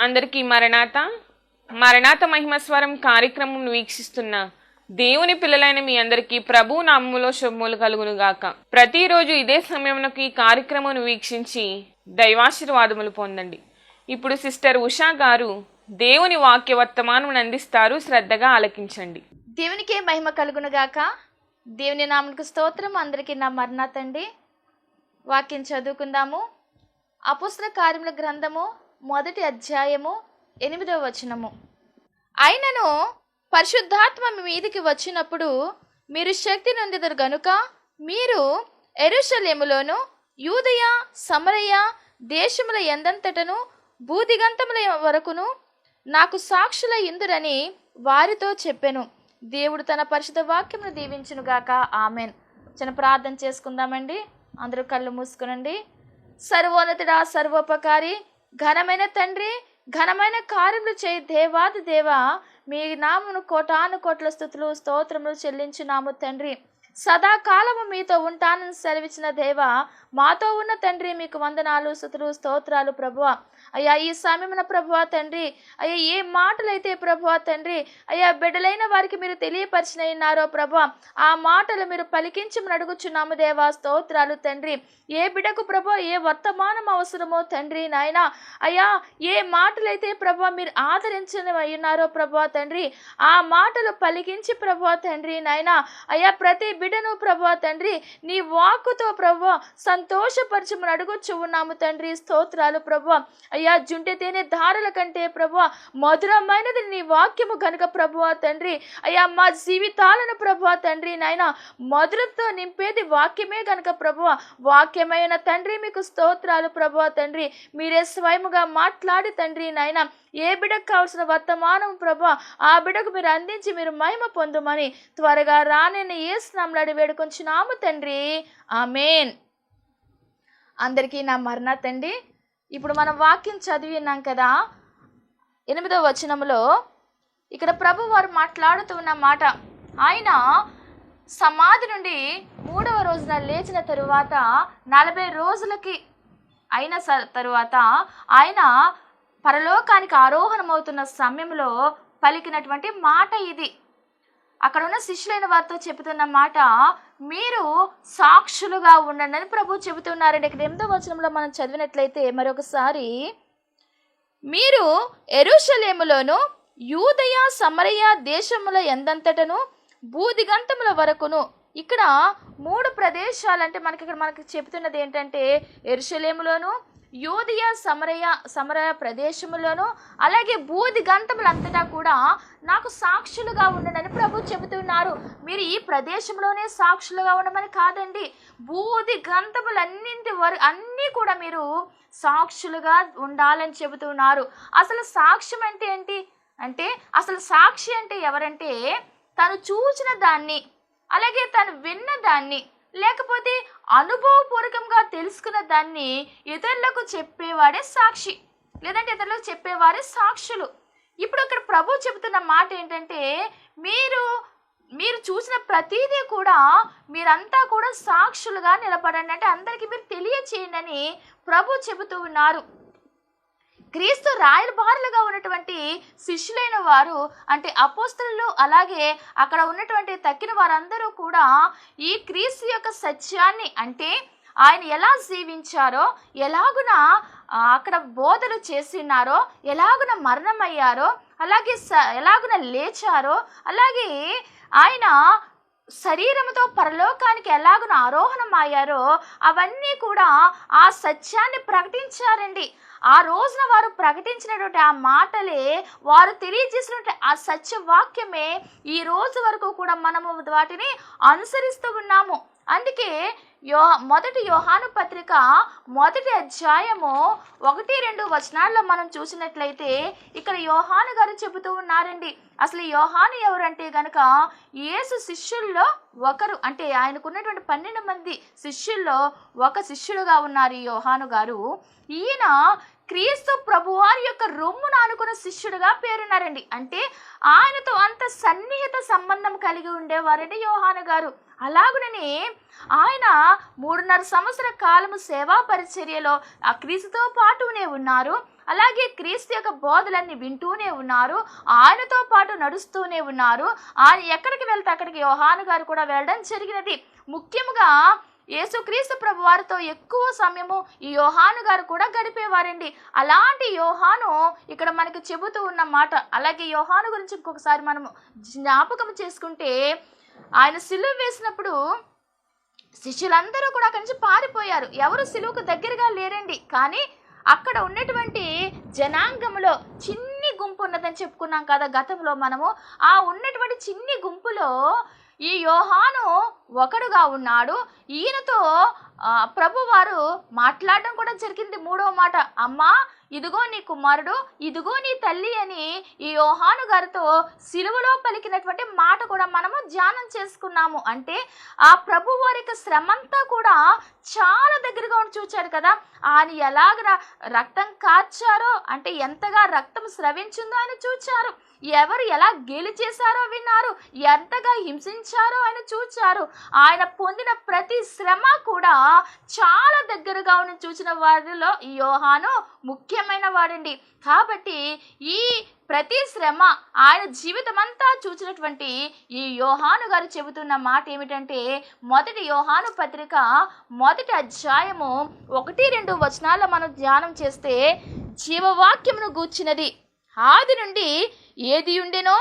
అందరికీ మరణాత. మరణాత మహిమస్వరం కార్యక్రమం వీక్షిస్తున్న దేవుని పిల్లలైన మీ అందరికీ ప్రభు నామములో శుభములు కలుగును గాక ప్రతిరోజు ఇదే సమయంలో ఈ కార్యక్రమం వీక్షించి దైవాశీర్వాదములు పొందండి. ఇప్పుడు సిస్టర్ ఉషా గారు దేవుని వాక్య వర్తమానం అందిస్తారు. శ్రద్ధగా ఆలకించండి. దేవునికే మహిమ కలుగునుగాక. దేవుని నామకు స్తోత్రం అందరికీ నా మరణాతండి. వాక్యం చదువుకుందాము. అపుస్త్ర కార్యముల గ్రంథము మొదటి అధ్యాయము ఎనిమిదవ వచనము. అయినను పరిశుద్ధాత్మ మీదికి వచ్చినప్పుడు మీరు శక్తి నొందిదరు గనుక మీరు ఎరుషలేములోను యూదయ సమరయ దేశముల ఎందంతటను భూదిగంతముల వరకును నాకు సాక్షుల ఇందురని వారితో చెప్పెను. దేవుడు తన పరిశుద్ధ వాక్యమును దీవించునుగాక ఆమెన్. చిన్న ప్రార్థన చేసుకుందామండి. అందరూ కళ్ళు మూసుకునండి. సర్వోన్నతుడా సర్వోపకారి ఘనమైన తండ్రి ఘనమైన కార్యములు చేయి దేవాది దేవా. మీ నామును కోటాను కోట్ల స్థుతులు స్తోత్రములు చెల్లించున్నాము తండ్రి. సదాకాలము మీతో ఉంటానని సెలవిచ్చిన దేవ మాతో ఉన్న తండ్రి మీకు వందనాలు స్థుతులు స్తోత్రాలు ప్రభువ. అయ్యా ఈ సమయమున ప్రభువా తండ్రి. అయ్యా ఏ మాటలైతే ప్రభువ తండ్రి అయ్యా బిడ్డలైన వారికి మీరు తెలియపరిచిన ఉన్నారో ప్రభువ ఆ మాటలు మీరు పలికించమని అడుగుచున్నాము దేవా స్తోత్రాలు తండ్రి. ఏ బిడకు ప్రభు ఏ వర్తమానం అవసరమో తండ్రి నాయన. అయ్యా ఏ మాటలైతే ప్రభు మీరు ఆదరించిన ఉన్నారో ప్రభు తండ్రి ఆ మాటలు పలికించి ప్రభు తండ్రి నాయన. అయ్యా ప్రతి బిడను ప్రభు తండ్రి నీ వాక్కుతో ప్రభు సంతోషపరచమని అడుగుచు ఉన్నాము తండ్రి స్తోత్రాలు ప్రభు అయ్యా జుంటె తేనె ధారల కంటే ప్రభు మధురమైనది నీ వాక్యము కనుక ప్రభు తండ్రి. అయ్యా మా జీవితాలను ప్రభు తండ్రి నాయన మధురతో నింపేది వాక్యమే కనుక ప్రభు వాక్యమైన తండ్రి మీకు స్తోత్రాలు ప్రభు తండ్రి. మీరే స్వయముగా మాట్లాడి తండ్రి నాయన ఏ బిడకు కావాల్సిన వర్తమానం ప్రభు ఆ బిడకు మీరు అందించి మీరు మహిమ పొందుమని త్వరగా రానని ఏ స్నామలాడి వేడుకొంచున్నాము తండ్రి. ఆమెన్. అందరికీ నా మరణ తండీ ఇప్పుడు మనం వాక్యం చదివినాం కదా ఎనిమిదవ వచనములో ఇక్కడ ప్రభు వారు మాట్లాడుతూ ఉన్న మాట ఆయన సమాధి నుండి మూడవ రోజున లేచిన తరువాత నలభై రోజులకి అయిన స తరువాత ఆయన పరలోకానికి ఆరోహణమవుతున్న సమయంలో పలికినటువంటి మాట ఇది. అక్కడ ఉన్న శిష్యులైన వారితో చెబుతున్న మాట మీరు సాక్షులుగా ఉండండి అని ప్రభు చెబుతున్నారండి. ఇక్కడ ఎనిమిదో వచనంలో మనం చదివినట్లయితే మరొకసారి మీరు ఎరుషలేములోను యూదయ సమరయ దేశముల ఎందంతటను భూదిగంతముల వరకును. ఇక్కడ మూడు ప్రదేశాలు అంటే మనకి ఇక్కడ మనకి చెబుతున్నది ఏంటంటే ఎరుషలేములోను యోధియ సమరయ సమరయ ప్రదేశములోను అలాగే బూది గంటములంతటా కూడా నాకు సాక్షులుగా ఉండనని ప్రభు చెబుతున్నారు. మీరు ఈ ప్రదేశంలోనే సాక్షులుగా ఉండమని కాదండి. బూది గంతములన్నింటి వర అన్నీ కూడా మీరు సాక్షులుగా ఉండాలని చెబుతున్నారు. అసలు సాక్ష్యం అంటే ఏంటి? అంటే అసలు సాక్షి అంటే ఎవరంటే తను చూసిన దాన్ని అలాగే తను విన్న దాన్ని లేకపోతే అనుభవపూర్వకంగా తెలుసుకున్న దాన్ని ఇతరులకు చెప్పేవాడే సాక్షి. లేదంటే ఇతరులకు చెప్పేవారే సాక్షులు. ఇప్పుడు ఇక్కడ ప్రభు చెబుతున్న మాట ఏంటంటే మీరు మీరు చూసిన ప్రతిదీ కూడా మీరంతా కూడా సాక్షులుగా నిలబడండి. అంటే అందరికీ మీరు తెలియచేయండి అని ప్రభు చెబుతూ ఉన్నారు. క్రీస్తు రాయలబారులుగా ఉన్నటువంటి శిష్యులైన వారు అంటే అపోస్తులు అలాగే అక్కడ ఉన్నటువంటి తక్కిన వారందరూ కూడా ఈ క్రీస్తు యొక్క సత్యాన్ని అంటే ఆయన ఎలా జీవించారో ఎలాగున అక్కడ బోధలు చేసినారో ఎలాగున మరణమయ్యారో అలాగే స ఎలాగున లేచారో అలాగే ఆయన శరీరంతో పరలోకానికి ఎలాగున ఆరోహణం అయ్యారో అవన్నీ కూడా ఆ సత్యాన్ని ప్రకటించారండి. ఆ రోజున వారు ప్రకటించినటువంటి ఆ మాటలే వారు తెలియజేసినటువంటి ఆ సత్య వాక్యమే ఈ రోజు వరకు కూడా మనము వాటిని అనుసరిస్తూ ఉన్నాము. అందుకే యో మొదటి యోహాను పత్రిక మొదటి అధ్యాయము ఒకటి రెండు వచనాల్లో మనం చూసినట్లయితే ఇక్కడ యోహాను గారు చెబుతూ ఉన్నారండి. అసలు యోహాను ఎవరంటే గనక యేసు శిష్యుల్లో ఒకరు అంటే ఆయనకున్నటువంటి పన్నెండు మంది శిష్యుల్లో ఒక శిష్యుడుగా ఉన్నారు ఈ యోహాను గారు. ఈయన క్రీస్తు ప్రభువారి యొక్క రొమ్మును అనుకున్న శిష్యుడుగా పేరున్నారండి. అంటే ఆయనతో అంత సన్నిహిత సంబంధం కలిగి ఉండేవారండి యోహాను గారు. అలాగునని ఆయన మూడున్నర సంవత్సర కాలము సేవా పరిచర్యలో ఆ క్రీస్తుతో పాటునే ఉన్నారు. అలాగే క్రీస్తు యొక్క బోధలన్నీ వింటూనే ఉన్నారు. ఆయనతో పాటు నడుస్తూనే ఉన్నారు. ఆయన ఎక్కడికి వెళ్తే అక్కడికి యోహాను గారు కూడా వెళ్ళడం జరిగినది. ముఖ్యంగా యేసుక్రీస్తు ప్రభు వారితో ఎక్కువ సమయము ఈ యోహాను గారు కూడా గడిపేవారండి. అలాంటి యోహాను ఇక్కడ మనకి చెబుతూ ఉన్న మాట అలాగే యోహాను గురించి ఇంకొకసారి మనము జ్ఞాపకం చేసుకుంటే ఆయన సిలువ వేసినప్పుడు శిష్యులందరూ కూడా అక్కడి నుంచి పారిపోయారు. ఎవరు సిలువుకు దగ్గరగా లేరండి. కానీ అక్కడ ఉన్నటువంటి జనాంగంలో చిన్ని గుంపు ఉన్నదని చెప్పుకున్నాం కదా గతంలో మనము. ఆ ఉన్నటువంటి చిన్ని గుంపులో ఈ యోహాను ఒకడుగా ఉన్నాడు. ఈయనతో ప్రభువారు మాట్లాడడం కూడా జరిగింది మూడవ మాట. అమ్మా ఇదిగో నీ కుమారుడు ఇదిగో నీ తల్లి అని ఈ యోహాను గారితో సిలువలో పలికినటువంటి మాట కూడా మనము ధ్యానం చేసుకున్నాము. అంటే ఆ ప్రభు వారికి శ్రమంతా కూడా చాలా దగ్గరగా ఉండి చూచారు కదా. ఆయన ఎలాగ ర- రక్తం కార్చారో అంటే ఎంతగా రక్తం స్రవించిందో అని చూచారు. ఎవరు ఎలా గేలి చేశారో విన్నారు. ఎంతగా హింసించారో ఆయన చూచారు. ఆయన పొందిన ప్రతి శ్రమ కూడా చాలా దగ్గరగా ఉండి చూసిన వారిలో ఈ యోహాను ముఖ్యమైన వాడండి. కాబట్టి ఈ ప్రతి శ్రమ ఆయన జీవితం అంతా చూసినటువంటి ఈ యోహాను గారు చెబుతున్న మాట ఏమిటంటే మొదటి యోహాను పత్రిక మొదటి అధ్యాయము ఒకటి రెండు వచనాల మనం ధ్యానం చేస్తే జీవవాక్యమును గూర్చినది. ఆది నుండి ఏది ఉండెనో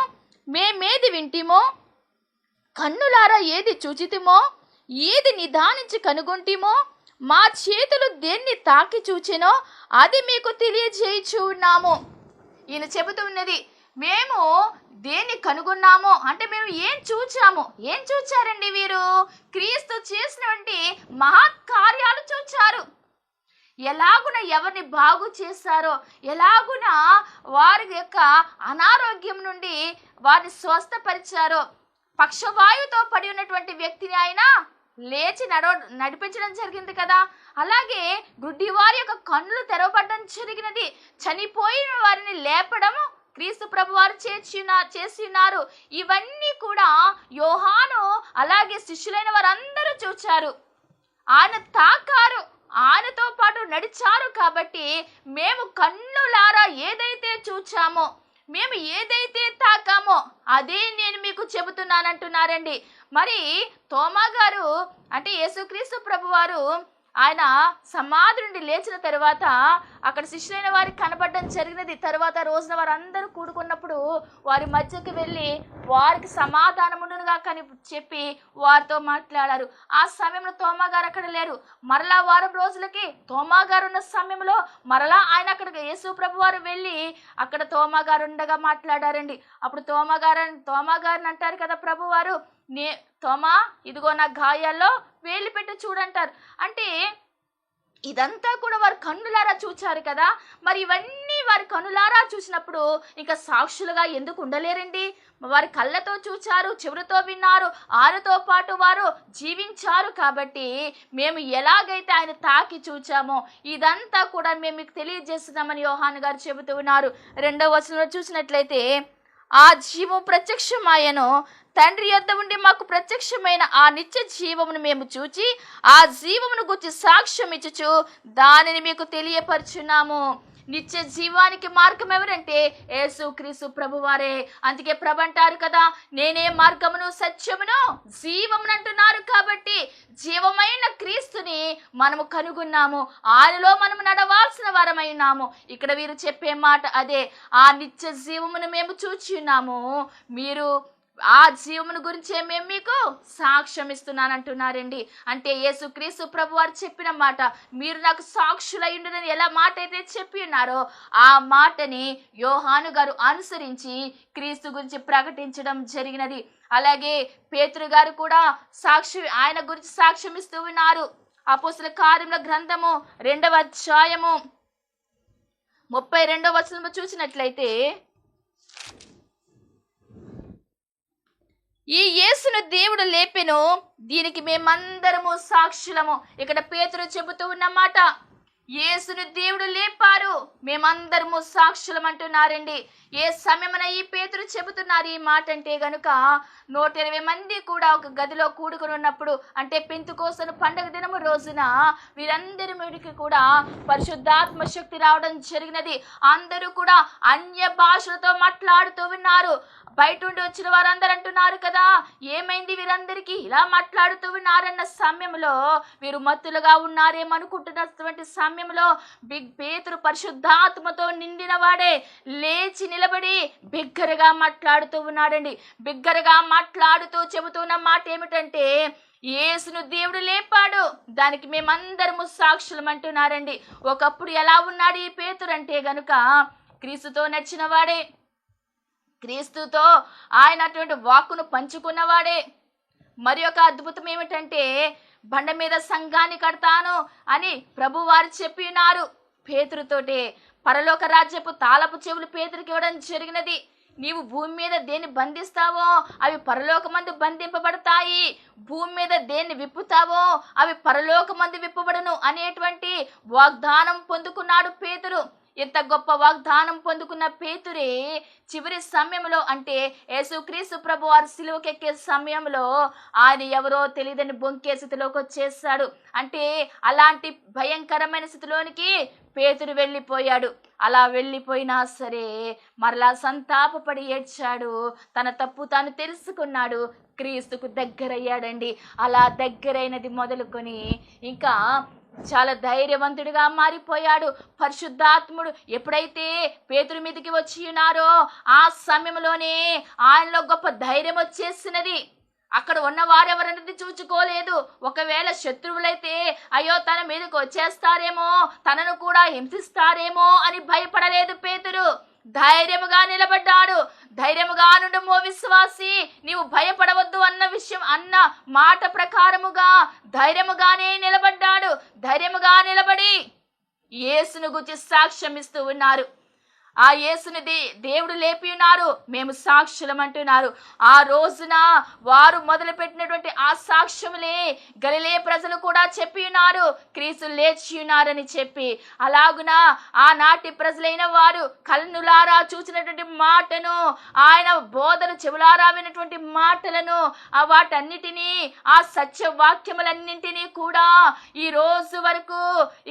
మేమేది వింటిమో కన్నులారా ఏది చూచితిమో ఏది నిదానించి కనుగొంటిమో మా చేతులు దేన్ని తాకి చూచినో అది మీకు తెలియజేయచూ ఉన్నాము ఈయన చెబుతున్నది మేము దేన్ని కనుగొన్నామో అంటే మేము ఏం చూచాము ఏం చూచారండి వీరు? క్రీస్తు చేసినటువంటి మహత్కార్యాలు చూచారు. ఎలాగున ఎవరిని బాగు చేశారో ఎలాగున వారి యొక్క అనారోగ్యం నుండి వారిని స్వస్థపరిచారో పక్షవాయుతో పడి ఉన్నటువంటి వ్యక్తిని ఆయన లేచి నడవ నడిపించడం జరిగింది కదా. అలాగే గుడ్డి వారి యొక్క కన్నులు తెరవబడడం జరిగినది. చనిపోయిన వారిని లేపడము క్రీస్తు ప్రభు వారు చేర్చి చేసి ఉన్నారు ఇవన్నీ కూడా యోహాను అలాగే శిష్యులైన వారందరూ చూచారు. ఆయన తాకారు ఆయనతో పాటు నడిచారు కాబట్టి మేము కన్నులారా ఏదైతే చూచామో మేము ఏదైతే తాకామో అదే నేను మీకు చెబుతున్నానంటున్నారండి. మరి తోమా గారు అంటే యేసుక్రీస్తు ప్రభువారు ఆయన సమాధి నుండి లేచిన తర్వాత అక్కడ శిష్యులైన వారికి కనపడడం జరిగినది. తర్వాత రోజున వారందరూ కూడుకున్నప్పుడు వారి మధ్యకి వెళ్ళి వారికి సమాధానమునుగా కని చెప్పి వారితో మాట్లాడారు. ఆ సమయంలో తోమాగారు అక్కడ లేరు. మరలా వారం రోజులకి తోమా గారు ఉన్న సమయంలో మరలా ఆయన అక్కడికి యేసు ప్రభు వారు వెళ్ళి అక్కడ తోమాగారు ఉండగా మాట్లాడారండి. అప్పుడు తోమా గారు అంటారు కదా ప్రభువారు నే తోమా ఇదిగో నా గాయాల్లో వేలు పెట్టి చూడంటారు. అంటే ఇదంతా కూడా వారు కన్నులారా చూచారు కదా. మరి ఇవన్నీ వారి కన్నులారా చూసినప్పుడు ఇంకా సాక్షులుగా ఎందుకు ఉండలేరండి? వారి కళ్ళతో చూచారు చెవులతో విన్నారు ఆరుతో పాటు వారు జీవించారు కాబట్టి మేము ఎలాగైతే ఆయన తాకి చూచామో ఇదంతా కూడా మేము మీకు తెలియజేస్తున్నామని యోహాన్ గారు చెబుతూ ఉన్నారు. రెండవ వచనంలో చూసినట్లయితే ఆ జీవం ప్రత్యక్షమాయను తండ్రి యొద్ద ఉండి మాకు ప్రత్యక్షమైన ఆ నిత్య జీవమును మేము చూచి ఆ జీవమును గురించి సాక్ష్యం ఇచ్చుచు దానిని మీకు తెలియపరుచున్నాము. నిత్య జీవానికి మార్గం ఎవరంటే యేసు క్రీసు ప్రభువారే. అందుకే ప్రభు అంటారు కదా నేనే మార్గమును సత్యమును జీవమును అంటున్నారు కాబట్టి జీవమైన క్రీస్తుని మనము కనుగొన్నాము. ఆయనలో మనము నడవాల్సిన వారమై ఉన్నాము. ఇక్కడ వీరు చెప్పే మాట అదే ఆ నిత్య జీవమును మేము చూచి ఉన్నాము. మీరు ఆ జీవమును గురించే మేము మీకు సాక్ష్యం ఇస్తున్నాను అంటున్నారండి అంటే యేసుక్రీస్తు ప్రభు వారు చెప్పిన మాట మీరు నాకు సాక్షులయ్యుండని ఎలా మాట అయితే చెప్పి ఉన్నారో ఆ మాటని యోహాను గారు అనుసరించి క్రీస్తు గురించి ప్రకటించడం జరిగినది. అలాగే పేతురు గారు కూడా సాక్షి ఆయన గురించి సాక్ష్యం ఇస్తూ ఉన్నారు. అపోస్తుల కార్యముల గ్రంథము రెండవ అధ్యాయము ముప్పై రెండవ వచనము చూసినట్లయితే ఈ యేసును దేవుడు లేపెను. దీనికి మేమందరము సాక్షులము. ఇక్కడ పేతులు చెబుతూ ఉన్నమాట యేసుని దేవుడు లేపారు. మేమందరము సాక్షులం అంటున్నారండి ఏ సమయమున ఈ పేతురు చెబుతున్నారు ఈ మాట అంటే గనుక నూట ఇరవై మంది కూడా ఒక గదిలో కూడుకుని ఉన్నప్పుడు అంటే పెంతుకోసను పండగ దినము రోజున వీరందరి మీడికి కూడా పరిశుద్ధాత్మ శక్తి రావడం జరిగినది. అందరూ కూడా అన్య భాషలతో మాట్లాడుతూ ఉన్నారు. బయట ఉండి వచ్చిన వారందరూ అంటున్నారు కదా ఏమైంది వీరందరికీ? ఇలా మాట్లాడుతూ ఉన్నారన్న సమయంలో వీరు మత్తులుగా ఉన్నారేమనుకుంటున్నటువంటి సమయంలో బిగ్ పేతురు పరిశుద్ధాత్మతో నిండిన వాడే లేచి నిలబడి బిగ్గరగా మాట్లాడుతూ ఉన్నాడండి. బిగ్గరగా మాట్లాడుతూ చెబుతున్న మాట ఏమిటంటే యేసును దేవుడు లేపాడు దానికి మేమందరము సాక్షులం అంటున్నారండి. ఒకప్పుడు ఎలా ఉన్నాడు ఈ పేతురు అంటే గనుక క్రీస్తుతో నడిచిన వాడే క్రీస్తుతో ఆయన అటువంటి వాక్కును పంచుకున్నవాడే మరి ఒక అద్భుతం ఏమిటంటే బండ మీద సంఘాన్ని కడతాను అని ప్రభువారు చెప్పినారు. పేతురుతోటే పరలోక రాజ్యపు తాళపు చెవులు పేతురికి ఇవ్వడం జరిగినది. నీవు భూమి మీద దేన్ని బంధిస్తావో అవి పరలోకమందు బంధింపబడతాయి. భూమి మీద దేన్ని విప్పుతావో అవి పరలోకమందు విప్పబడును అనేటువంటి వాగ్దానం పొందుకున్నాడు పేతురు. ఎంత గొప్ప వాగ్దానం పొందుకున్న పేతురే చివరి సమయంలో అంటే యేసుక్రీస్తు ప్రభు వారు సిలువకెక్కే సమయంలో ఆయన ఎవరో తెలియదని బొంకే స్థితిలోకి వచ్చేసాడు అంటే అలాంటి భయంకరమైన స్థితిలోనికి పేతురు వెళ్ళిపోయాడు. అలా వెళ్ళిపోయినా సరే మరలా సంతాపపడి ఏడ్చాడు. తన తప్పు తాను తెలుసుకున్నాడు. క్రీస్తుకు దగ్గరయ్యాడండి. అలా దగ్గరైనది మొదలుకొని ఇంకా చాలా ధైర్యవంతుడిగా మారిపోయాడు. పరిశుద్ధాత్ముడు ఎప్పుడైతే పేతురు మీదకి వచ్చి ఉన్నారో ఆ సమయంలోనే ఆయనలో గొప్ప ధైర్యం వచ్చేసినది. అక్కడ ఉన్న వారెవరన్నది చూచుకోలేదు. ఒకవేళ శత్రువులైతే అయ్యో తన మీదకి వచ్చేస్తారేమో తనను కూడా హింసిస్తారేమో అని భయపడలేదు పేతురు. ధైర్యముగా నిలబడ్డాడు. ధైర్యముగా నుండమో విశ్వాసి నీవు భయపడవద్దు అన్న విషయం అన్న మాట ప్రకారముగా ధైర్యముగానే నిలబడ్డాడు. ధైర్యముగా నిలబడి యేసును గురించి సాక్ష్యం ఇస్తూ ఉన్నారు. ఆ యేసుని దే దేవుడు లేపి ఉన్నారు మేము సాక్షులం అంటున్నారు ఆ రోజున వారు మొదలుపెట్టినటువంటి ఆ సాక్ష్యములే గలిలే ప్రజలు కూడా చెప్పి ఉన్నారు క్రీస్తు లేచి ఉన్నారని చెప్పి. అలాగున ఆనాటి ప్రజలైన వారు కన్నులారా చూసినటువంటి మాటను ఆయన బోధన చెవులారా వినటువంటి మాటలను ఆ వాటన్నిటినీ ఆ సత్య వాక్యములన్నింటినీ కూడా ఈ రోజు వరకు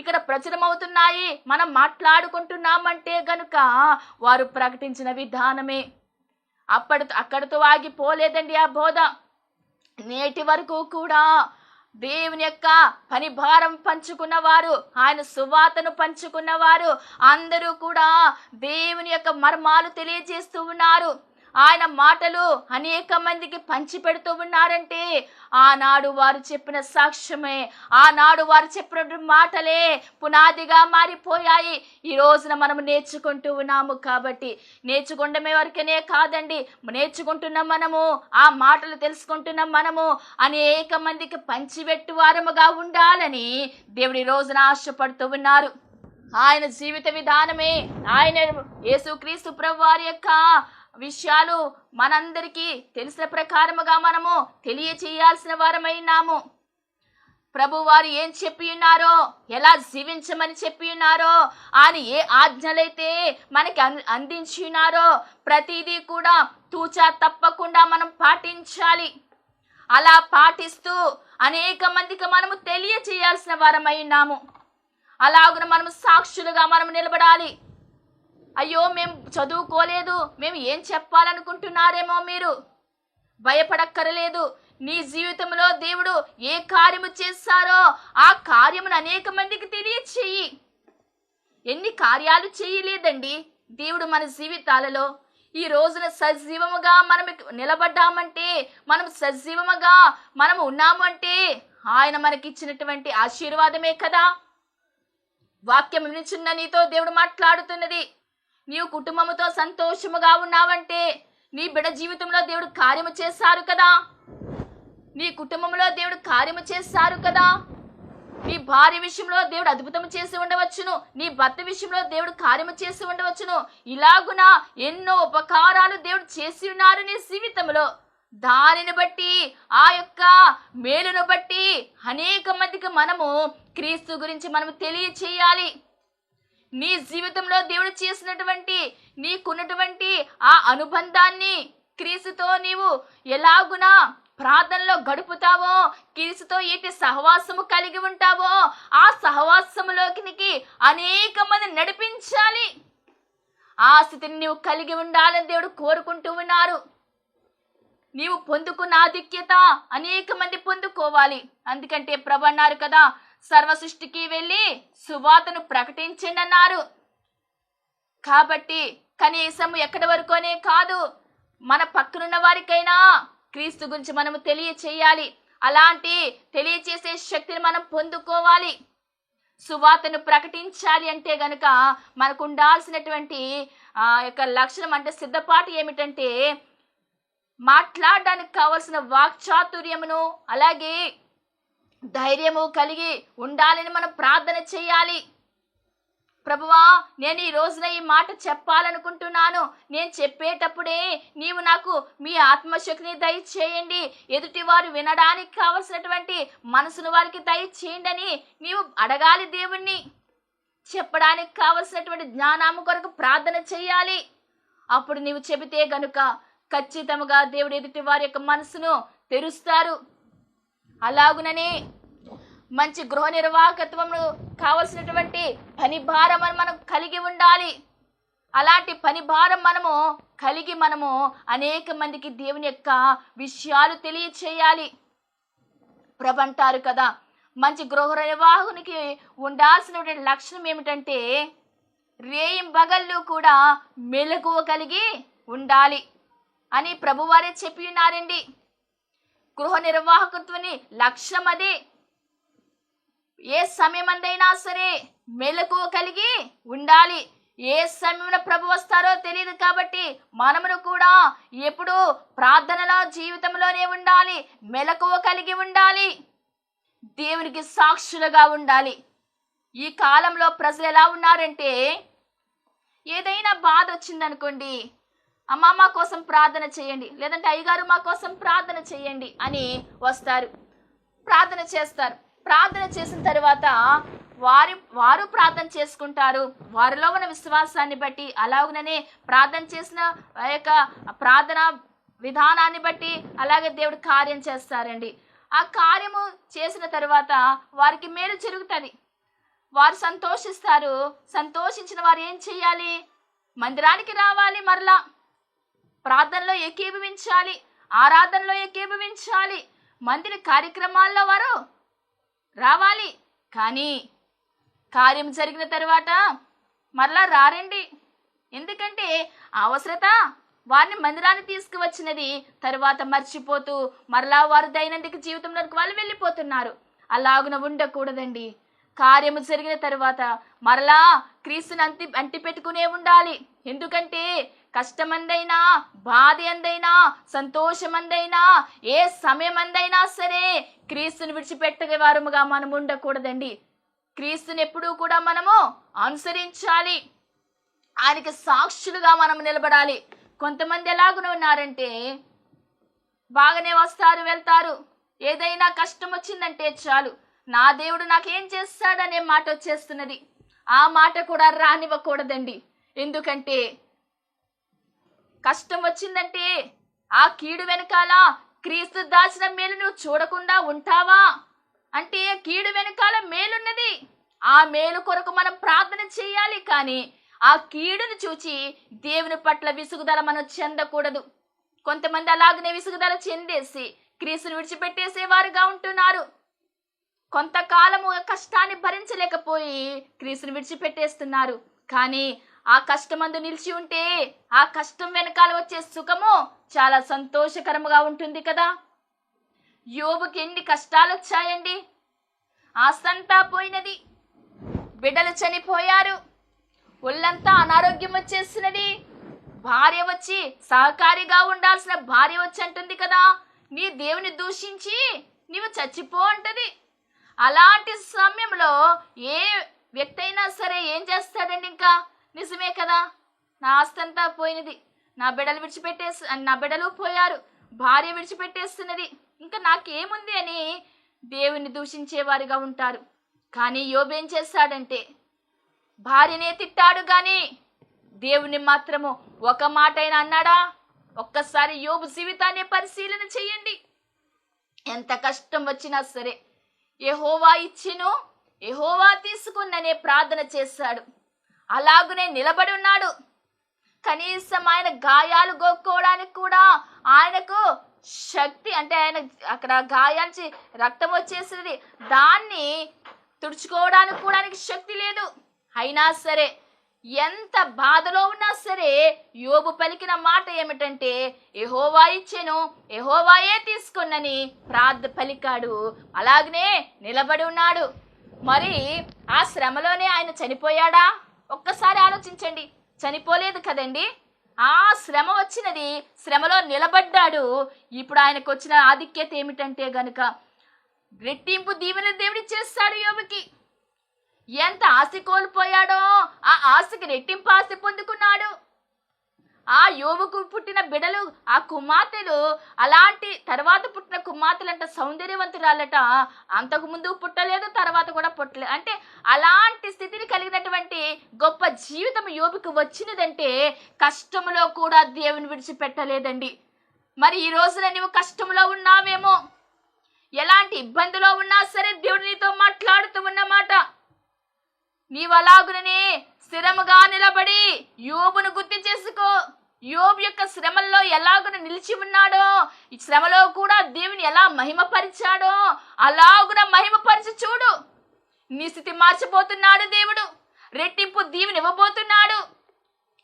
ఇక్కడ ప్రచురమవుతున్నాయి. మనం మాట్లాడుకుంటున్నామంటే గనుక వారు ప్రకటించిన విధానమే. అప్పటి అక్కడితో ఆగిపోలేదండి ఆ బోధ. నేటి వరకు కూడా దేవుని యొక్క పని భారం పంచుకున్నవారు ఆయన సువార్తను పంచుకున్నవారు అందరూ కూడా దేవుని యొక్క మర్మాలు తెలియజేస్తూ ఉన్నారు. ఆయన మాటలు అనేక మందికి పంచి పెడుతూ ఉన్నారంటే ఆనాడు వారు చెప్పిన సాక్ష్యమే ఆనాడు వారు చెప్పిన మాటలే పునాదిగా మారిపోయాయి. ఈ రోజున మనం నేర్చుకుంటూ ఉన్నాము కాబట్టి నేర్చుకుండమే వరకనే కాదండి. నేర్చుకుంటున్న మనము ఆ మాటలు తెలుసుకుంటున్న మనము. అనేక మందికి పంచిపెట్టు వారముగా ఉండాలని దేవుడి రోజున ఆశపడుతూ ఉన్నారు. ఆయన జీవిత విధానమే ఆయన యేసుక్రీస్తు ప్రభు వారి యొక్క విషయాలు మనందరికీ తెలిసిన ప్రకారముగా మనము తెలియచేయాల్సిన వారమైనాము ప్రభు వారు ఏం చెప్పి ఉన్నారో ఎలా జీవించమని చెప్పి ఉన్నారో ఆయన ఏ ఆజ్ఞలైతే మనకి అన్- అందించి ఉన్నారో ప్రతిదీ కూడా తూచా తప్పకుండా మనం పాటించాలి. అలా పాటిస్తూ అనేక మందికి మనము తెలియచేయాల్సిన వారమై ఉన్నాము. అలాగున మనము సాక్షులుగా మనం నిలబడాలి. అయ్యో మేము చదువుకోలేదు. మేము ఏం చెప్పాలనుకుంటున్నారేమో మీరు? భయపడక్కరలేదు. నీ జీవితంలో దేవుడు ఏ కార్యము చేస్తారో ఆ కార్యమును అనేక మందికి తెలియచేయి. ఎన్ని కార్యాలు చేయలేదండి దేవుడు మన జీవితాలలో. ఈ రోజున సజీవముగా మనం నిలబడ్డామంటే మనం సజీవముగా మనం ఉన్నాము అంటే ఆయన మనకిచ్చినటువంటి ఆశీర్వాదమే కదా. వాక్యం వినిచున్న నీతో దేవుడు మాట్లాడుతున్నది. నీవు కుటుంబముతో సంతోషముగా ఉన్నావంటే నీ బిడ జీవితంలో దేవుడు కార్యము చేశారు కదా. నీ కుటుంబంలో దేవుడు కార్యము చేశారు కదా. నీ భార్య విషయంలో దేవుడు అద్భుతం చేసి ఉండవచ్చును. నీ భర్త విషయంలో దేవుడు కార్యము చేసి ఉండవచ్చును. ఇలాగున ఎన్నో ఉపకారాలు దేవుడు చేసి ఉన్నారు నీ జీవితంలో. దానిని బట్టి ఆ యొక్క మేలును బట్టి అనేక మందికి మనము క్రీస్తు గురించి మనము తెలియచేయాలి. నీ జీవితంలో దేవుడు చేసినటువంటి నీకున్నటువంటి ఆ అనుబంధాన్ని క్రీస్తుతో నీవు ఎలాగునా ప్రార్థనలో గడుపుతావో క్రీస్తుతో ఏంటి సహవాసము కలిగి ఉంటావో ఆ సహవాసములోకి అనేక మంది నడిపించాలి. ఆ స్థితిని నీవు కలిగి ఉండాలని దేవుడు కోరుకుంటూ ఉన్నారు. నీవు పొందుకున్న ఆధిక్యత అనేక మంది పొందుకోవాలి. అందుకంటే ప్రభు అన్నారు కదా సర్వసృష్టికి వెళ్ళి సువార్తను ప్రకటించండి అన్నారు కాబట్టి కనీసం ఎక్కడి వరకునే కాదు మన పక్కనున్న వారికైనా క్రీస్తు గురించి మనము తెలియచేయాలి. అలాంటి తెలియచేసే శక్తిని మనం పొందుకోవాలి. సువార్తను ప్రకటించాలి అంటే గనుక మనకు ఉండాల్సినటువంటి ఆ యొక్క లక్షణం అంటే సిద్ధపాటు ఏమిటంటే మాట్లాడడానికి కావలసిన వాక్చాతుర్యమును అలాగే ధైర్యము కలిగి ఉండాలని మనం ప్రార్థన చేయాలి. ప్రభువా నేను ఈ రోజున ఈ మాట చెప్పాలనుకుంటున్నాను. నేను చెప్పేటప్పుడే నీవు నాకు మీ ఆత్మశక్తిని దయచేయండి. ఎదుటి వారు వినడానికి కావలసినటువంటి మనసును వారికి దయచేయండి అని నీవు అడగాలి దేవుణ్ణి. చెప్పడానికి కావలసినటువంటి జ్ఞానాము కొరకు ప్రార్థన చేయాలి. అప్పుడు నీవు చెబితే గనుక ఖచ్చితంగా దేవుడు ఎదుటి వారి యొక్క మనసును తెరుస్తారు. అలాగుననే మంచి గృహ నిర్వాహకత్వము కావలసినటువంటి పని భారం అని మనం కలిగి ఉండాలి. అలాంటి పని భారం మనము కలిగి మనము అనేక మందికి దేవుని యొక్క విషయాలు తెలియచేయాలి. ప్రభంటారు కదా మంచి గృహ నిర్వాహకునికి ఉండాల్సినటువంటి లక్షణం ఏమిటంటే రేయం బగళ్ళు కూడా మెలకువ కలిగి ఉండాలి అని ప్రభువారే చెప్పి ఉన్నారండి. గృహ నిర్వాహకత్వని లక్ష్యం అది ఏ సమయమందైనా సరే మెలకువ కలిగి ఉండాలి. ఏ సమయమున ప్రభు వస్తారో తెలియదు కాబట్టి మనమును కూడా ఎప్పుడు ప్రార్థనలో జీవితంలోనే ఉండాలి. మెలకువ కలిగి ఉండాలి. దేవునికి సాక్షులుగా ఉండాలి. ఈ కాలంలో ప్రజలు ఎలా ఉన్నారంటే ఏదైనా బాధ వచ్చిందనుకోండి అమ్మ మా కోసం ప్రార్థన చేయండి. లేదంటే అయ్యగారు మా కోసం ప్రార్థన చేయండి అని వస్తారు. ప్రార్థన చేస్తారు. ప్రార్థన చేసిన తర్వాత వారి వారు ప్రార్థన చేసుకుంటారు. వారిలో ఉన్న విశ్వాసాన్ని బట్టి అలాగనే ప్రార్థన చేసిన ఆ యొక్క ప్రార్థన విధానాన్ని బట్టి అలాగే దేవుడు కార్యం చేస్తారండి. ఆ కార్యము చేసిన తర్వాత వారికి మేలు జరుగుతుంది. వారు సంతోషిస్తారు. సంతోషించిన వారు ఏం చేయాలి? మందిరానికి రావాలి మరలా. ప్రార్థనలో ఏకీభవించాలి ఆరాధనలో ఏకీభవించాలి. మందిర కార్యక్రమాల్లో వారు రావాలి. కానీ కార్యం జరిగిన తర్వాత మరలా రారండి. ఎందుకంటే అవసరత వారిని మందిరాన్ని తీసుకువచ్చినది తర్వాత మర్చిపోతూ మరలా వారు దైనందిక జీవితంలోకి వాళ్ళు వెళ్ళిపోతున్నారు. అలాగున ఉండకూడదండి. కార్యము జరిగిన తర్వాత మరలా క్రీస్తుని అంటి అంటిపెట్టుకునే ఉండాలి. ఎందుకంటే కష్టమందైనా బాధ ఎందైనా సంతోషమందైనా ఏ సమయమందైనా సరే క్రీస్తుని విడిచిపెట్టగే వారముగా మనం ఉండకూడదండి. క్రీస్తుని ఎప్పుడూ కూడా మనము అనుసరించాలి. ఆయనకి సాక్షులుగా మనం నిలబడాలి. కొంతమంది ఎలాగున ఉన్నారంటే బాగానే వస్తారు వెళ్తారు. ఏదైనా కష్టం వచ్చిందంటే చాలు. నా దేవుడు నాకేం చేస్తాడనే మాట వచ్చేస్తున్నది. ఆ మాట కూడా రానివ్వకూడదండి. ఎందుకంటే కష్టం వచ్చిందంటే ఆ కీడు వెనకాల క్రీస్తు దాచిన మేలు నువ్వు చూడకుండా ఉంటావా? అంటే కీడు వెనకాల మేలున్నది. ఆ మేలు కొరకు మనం ప్రార్థన చేయాలి కానీ ఆ కీడును చూచి దేవుని పట్ల విసుగుదల మనం చెందకూడదు. కొంతమంది అలాగనే విసుగుదల చెందేసి క్రీస్తుని విడిచిపెట్టేసేవారుగా ఉంటున్నారు. కొంతకాలము కష్టాన్ని భరించలేకపోయి క్రీస్తుని విడిచిపెట్టేస్తున్నారు. కానీ ఆ కష్టమందు నిలిచి ఉంటే ఆ కష్టం వెనకాల వచ్చే సుఖము చాలా సంతోషకరముగా ఉంటుంది కదా. యోబుకి ఎన్ని కష్టాలు వచ్చాయండి ఆస్తంతా పోయినది. బిడ్డలు చనిపోయారు. ఒళ్ళంతా అనారోగ్యం వచ్చేసినది. భార్య వచ్చి సహకారిగా ఉండాల్సిన భార్య వచ్చి అంటుంది కదా. నీ దేవుని దూషించి నీవు చచ్చిపో అంటది. అలాంటి సమయంలో ఏ వ్యక్తి అయినా సరే ఏం చేస్తాడండి ఇంకా? నిజమే కదా? నా ఆస్తంతా పోయినది. నా బిడ్డలు విడిచిపెట్టేసి నా బిడ్డలు పోయారు. భార్య విడిచిపెట్టేస్తున్నది. ఇంకా నాకేముంది అని దేవుని దూషించేవారుగా ఉంటారు. కానీ యోబేం చేస్తాడంటే భార్యనే తిట్టాడు కానీ దేవుని మాత్రము ఒక మాట అయినా అన్నాడా? ఒక్కసారి యోబు జీవితాన్ని పరిశీలన చేయండి. ఎంత కష్టం వచ్చినా సరే ఎహోవా ఇచ్చిను ఎహోవా తీసుకున్ననే ప్రార్థన చేశాడు అలాగునే నిలబడి ఉన్నాడు. కనీసం ఆయన గాయాలు గోక్కోవడానికి కూడా ఆయనకు శక్తి అంటే ఆయన అక్కడ గాయాల్చి రక్తం వచ్చేసింది. దాన్ని తుడుచుకోవడానికి కూడా ఆయనకి శక్తి లేదు. అయినా సరే ఎంత బాధలో ఉన్నా సరే యోబు పలికిన మాట ఏమిటంటే ఎహోవా ఇచ్చెను ఎహోవాయే తీసుకున్నని ప్రార్థ పలికాడు. అలాగనే నిలబడి ఉన్నాడు. మరి ఆ శ్రమలోనే ఆయన చనిపోయాడా? ఒక్కసారి ఆలోచించండి. చనిపోలేదు కదండి? ఆ శ్రమ వచ్చినది శ్రమలో నిలబడ్డాడు. ఇప్పుడు ఆయనకు వచ్చిన ఆధిక్యత ఏమిటంటే గనుక రెట్టింపు దీవెన దేవుడి చేస్తాడు యోబుకి. ఎంత ఆస్తి కోల్పోయాడో ఆ ఆస్తికి రెట్టింపు ఆస్తి పొందుకున్నాడు. ఆ యోగుకు పుట్టిన బిడలు ఆ కుమార్తెలు అలాంటి తర్వాత పుట్టిన కుమార్తెలంట సౌందర్యవంతురాలట. అంతకుముందు పుట్టలేదు తర్వాత కూడా పుట్టలేదు అంటే అలాంటి స్థితిని కలిగినటువంటి గొప్ప జీవితం యోబుకు వచ్చినదంటే కష్టములో కూడా దేవుని విడిచిపెట్టలేదండి. మరి ఈ రోజున నువ్వు కష్టంలో ఉన్నావేమో? ఎలాంటి ఇబ్బందిలో ఉన్నా సరే దేవుడు నీతో మాట్లాడుతూ ఉన్నమాట. నీవు అలాగుననే స్థిరముగా నిలబడి యోబును గుర్తు చేసుకో యోబు యొక్క శ్రమల్లో ఎలాగున నిలిచి ఉన్నాడో ఈ శ్రమలో కూడా దేవుని ఎలా మహిమపరిచాడో అలాగున మహిమపరిచి చూడు. నీ స్థితి మార్చబోతున్నాడు దేవుడు. రెట్టింపు దీవుని ఇవ్వబోతున్నాడు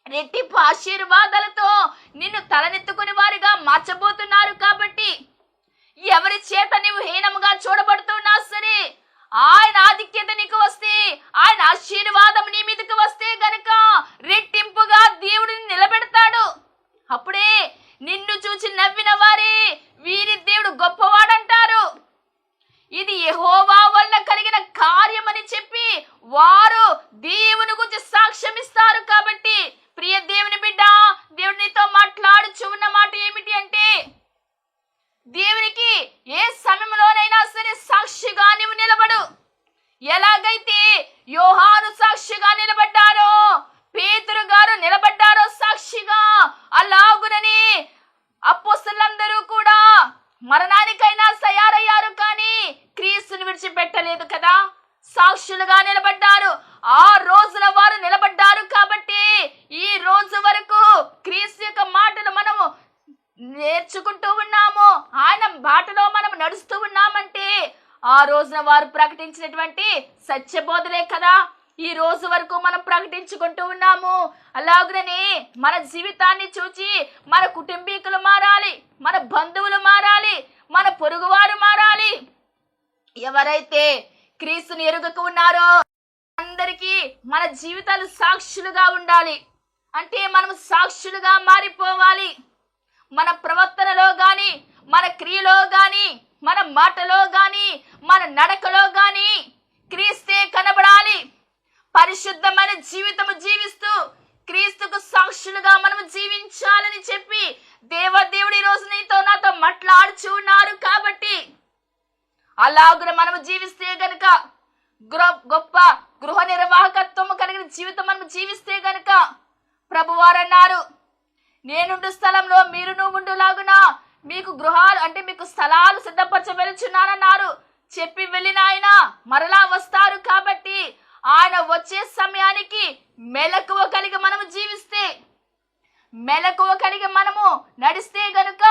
రెట్టింపు ఆశీర్వాదాలతో నిన్ను తలనెత్తుకుని వారిగా మార్చబోతున్నారు కాబట్టి ఎవరి చేత నీవు హీనముగా చూడబడుతున్నా సరే ఆయన ఆధిక్యత నీకు వస్తే ఆయన ఆశీర్వాదం నీ మీదకి వస్తే గనుక రెట్టింపుగా దేవుడిని నిలబెడతాడు. అప్పుడే నిన్ను చూచి నవ్విన వారే వీరి దేవుడు గొప్పవాడంటారు. ఇది యహోవా వల్ల కలిగిన కార్యమని చెప్పి వారు దేవుని గురించి సాక్ష్యం ఇస్తారు కాబట్టి ప్రియ దేవుని బిడ్డ దేవునితో మాట్లాడుచు ఉన్న మాట ఏమిటి అంటే దేవునికి ఏ సమయంలోనైనా సరే సాక్షిగా నీవు నిలబడు. ఎలాగైతే యోహాను సాక్షిగా నిలబడ్డారో పేతురు గారు నిలబడ్డారో సాక్షిగా అలాగునని అపోస్తులందరూ కూడా మరణానికైనా తయారయ్యారు కానీ క్రీస్తుని విడిచిపెట్టలేదు కదా సాక్షులుగా నిలబడ్డారు ఆ రోజున వారు నిలబడ్డారు కాబట్టి ఈ రోజు వరకు క్రీస్తు యొక్క మాటలు మనము నేర్చుకుంటూ ఉన్నాము ఆయన బాటలో మనం నడుస్తూ ఉన్నామంటే ఆ రోజున వారు ప్రకటించినటువంటి సత్యబోధలే కదా. ఈ రోజు వరకు మనం ప్రకటించుకుంటూ ఉన్నాము. అలాగనే మన జీవితాన్ని చూచి మన కుటుంబీకులు మారాలి మన బంధువులు మారాలి మన పొరుగువారు మారాలి. ఎవరైతే క్రీస్తుని ఎరుగకు ఉన్నారో అందరికీ మన జీవితాలు సాక్షులుగా ఉండాలి. అంటే మనం సాక్షులుగా మారిపోవాలి. మన ప్రవర్తనలో కానీ మన క్రియలో కానీ మన మాటలో గాని మన నడకలో గాని క్రీస్తే కనబడాలి. పరిశుద్ధమైన జీవితము జీవిస్తూ క్రీస్తుకు సాక్షులుగా మనం జీవించాలని చెప్పి దేవదేవుడి రోజు నీతో నాతో మాట్లాడుచు ఉన్నారు కాబట్టి అలాగున మనం జీవిస్తే గనుక గృహ గొప్ప గృహ నిర్వాహకత్వం కలిగిన జీవితం మనం జీవిస్తే గనుక ప్రభువారు అన్నారు నేనుండు స్థలంలో మీరును ఉండులాగునా? మీకు గృహాలు అంటే మీకు స్థలాలు సిద్ధపరచవెలుచున్నానన్నారు చెప్పి వెళ్ళిన ఆయన మరలా వస్తారు కాబట్టి ఆయన వచ్చే సమయానికి మెలకువ కలిగి మనము జీవిస్తే మెలకువ కలిగి మనము నడిస్తే గనుక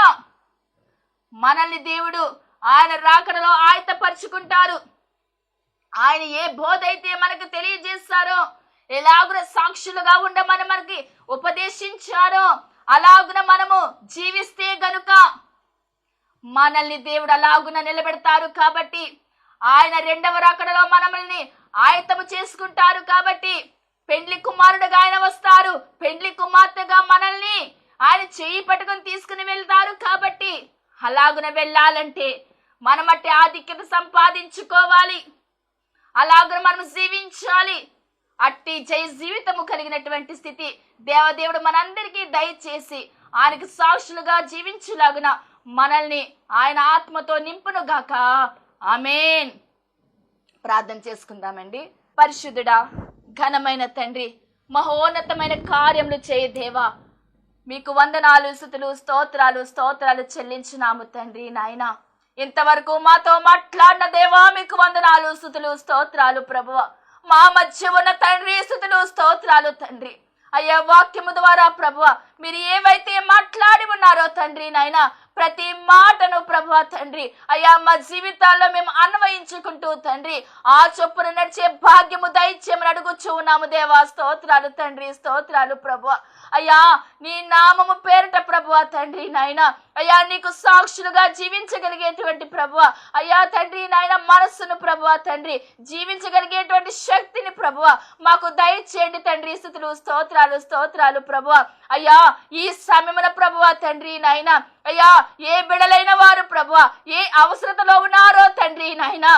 మనల్ని దేవుడు ఆయన రాకడలో ఆయతపరుచుకుంటారు ఆయన ఏ బోధ అయితే మనకు తెలియజేస్తారో ఎలాగున సాక్షులుగా ఉండమని మనకి ఉపదేశించారో అలాగున మనము జీవిస్తే గనుక మనల్ని దేవుడు అలాగున నిలబెడతారు కాబట్టి ఆయన రెండవ రాకడలో మనల్ని ఆయతము చేసుకుంటారు కాబట్టి పెండ్లి కుమారుడుగా ఆయన వస్తారు. పెండ్లి కుమార్తెగా మనల్ని ఆయన చేయి పట్టుకొని తీసుకుని వెళ్తారు కాబట్టి అలాగున వెళ్ళాలంటే మనమట్టి ఆధిక్యత సంపాదించుకోవాలి. అలాగున మనం జీవించాలి. అట్టి జయ జీవితము కలిగినటువంటి స్థితి దేవదేవుడు మనందరికీ దయచేసి ఆయనకు సాక్షులుగా జీవించులాగున మనల్ని ఆయన ఆత్మతో నింపును గాక. ఆమెన్. ప్రార్థన చేసుకుందామండి. పరిశుద్ధుడా ఘనమైన తండ్రి మహోన్నతమైన కార్యములు చేయ దేవా. మీకు వందనాలు స్థుతులు స్తోత్రాలు స్తోత్రాలు చెల్లించినాము తండ్రి నాయన. ఇంతవరకు మాతో మాట్లాడిన దేవా మీకు వందనాలు స్థుతులు స్తోత్రాలు ప్రభువ. మా మధ్య ఉన్న తండ్రి స్థుతులు స్తోత్రాలు తండ్రి. అయ్యా వాక్యము ద్వారా ప్రభువ మీరు ఏవైతే మాట్లాడి ఉన్నారో తండ్రి నాయన ప్రతి మాటను ప్రభా తండ్రి అయ్యా మా జీవితాల్లో మేము అన్వయించుకుంటూ తండ్రి ఆ చొప్పున నడిచే భాగ్యము దైత్యమని అడుగుచూ ఉన్నాము దేవా. స్తోత్రాలు తండ్రి స్తోత్రాలు ప్రభు. అయ్యా నీ నామము పేరిట ప్రభు తండ్రి నాయన అయ్యా నీకు సాక్షులుగా జీవించగలిగేటువంటి ప్రభు. అయ్యా తండ్రి నాయన మనస్సును ప్రభు తండ్రి జీవించగలిగేటువంటి శక్తిని ప్రభు. మాకు దయచేయండి తండ్రి స్థుతులు స్తోత్రాలు స్తోత్రాలు ప్రభు. అయ్యా ఈ సమయమున ప్రభు తండ్రి నాయన అయ్యా ఏ బిడలైన వారు ప్రభు ఏ అవసరతలో ఉన్నారో తండ్రి నాయనా?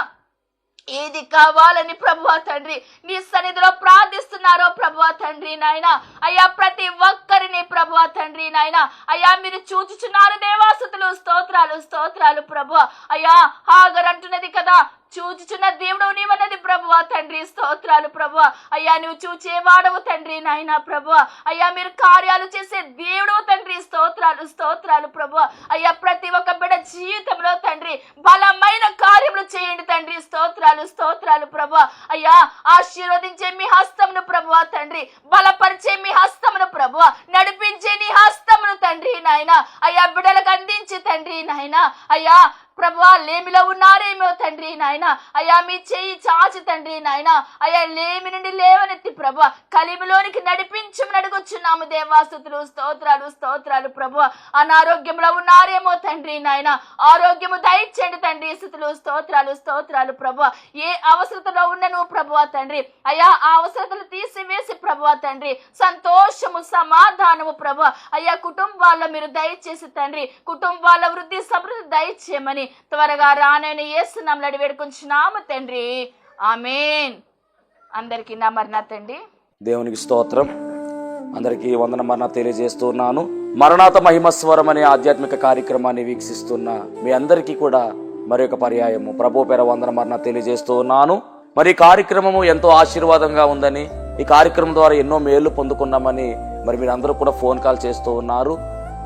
ఏది కావాలని ప్రభువా తండ్రి? నీ సన్నిధిలో ప్రార్థిస్తున్నారో ప్రభువ తండ్రి నాయన? అయ్యా ప్రతి ఒక్కరిని ప్రభువ తండ్రి నాయన? అయ్యా మీరు చూచుచున్నారు దేవాసుతులు స్తోత్రాలు స్తోత్రాలు ప్రభు అయ్యా హాగర్ అంటున్నది కదా చూచుచున్న దేవుడు నీవన్నది ప్రభువ. తండ్రి స్తోత్రాలు ప్రభు అయ్యా నువ్వు చూచేవాడవు తండ్రి నాయన ప్రభు అయ్యా మీరు కార్యాలు చేసే దేవుడు తండ్రి. స్తోత్రాలు స్తోత్రాలు ప్రభు అయ్యా ప్రతి ఒక్క బిడ జీవితంలో తండ్రి బలమైన కార్యములు చేయండి తండ్రి. స్తోత్రాలు స్తోత్రాలు ప్రభు అయ్యా ఆశీర్వదించే మీ హస్తమును ప్రభు తండ్రి. బలపరిచే మీ హస్తమును ప్రభు నడిపించే నీ హస్తమును తండ్రి నాయన. అయ్యా బిడలకు అందించి తండ్రి నాయన. అయ్యా ప్రభా లేమిలో ఉన్నారేమో తండ్రి నాయన. అయ్యా మీ చేయి చాచి తండ్రి నాయన. అయ్యా లేమి నుండి లేవనెత్తి ప్రభు కలిమిలోనికి నడిపించమని అడుగుచున్నాము దేవాస్తుతులు స్తోత్రాలు స్తోత్రాలు ప్రభు. అనారోగ్యంలో ఉన్నారేమో తండ్రి నాయన. ఆరోగ్యము దయచేయండి తండ్రి. స్థుతులు స్తోత్రాలు స్తోత్రాలు ప్రభు. ఏ అవసరతలో ఉన్నను ప్రభు తండ్రి. అయ్యా ఆ అవసరతలు తీసివేసి ప్రభు తండ్రి. సంతోషము సమాధానము ప్రభు. అయ్యా కుటుంబాల్లో మీరు దయచేసి తండ్రి. కుటుంబాల వృద్ధి సమృద్ధి దయచేయమని త్వరగా రానని ఏసునాం అడి వేడుకుంటున్నాము తండ్రి. ఆమెన్. అందరికీ నా మరణ తండ్రి దేవునికి స్తోత్రం. అందరికీ వందన మరణ తెలియజేస్తున్నాను. మరణాత మహిమస్వరం అనే ఆధ్యాత్మిక కార్యక్రమాన్ని వీక్షిస్తున్న మీ అందరికీ కూడా మరి ఒక పర్యాయము. ప్రభు పేర వందన మరణ తెలియజేస్తూ ఉన్నాను మరి ఈ కార్యక్రమము ఎంతో ఆశీర్వాదంగా ఉందని ఈ కార్యక్రమం ద్వారా ఎన్నో మేళ్ళు పొందుకున్నామని మరి మీరు అందరూ కూడా ఫోన్ కాల్ చేస్తూ ఉన్నారు.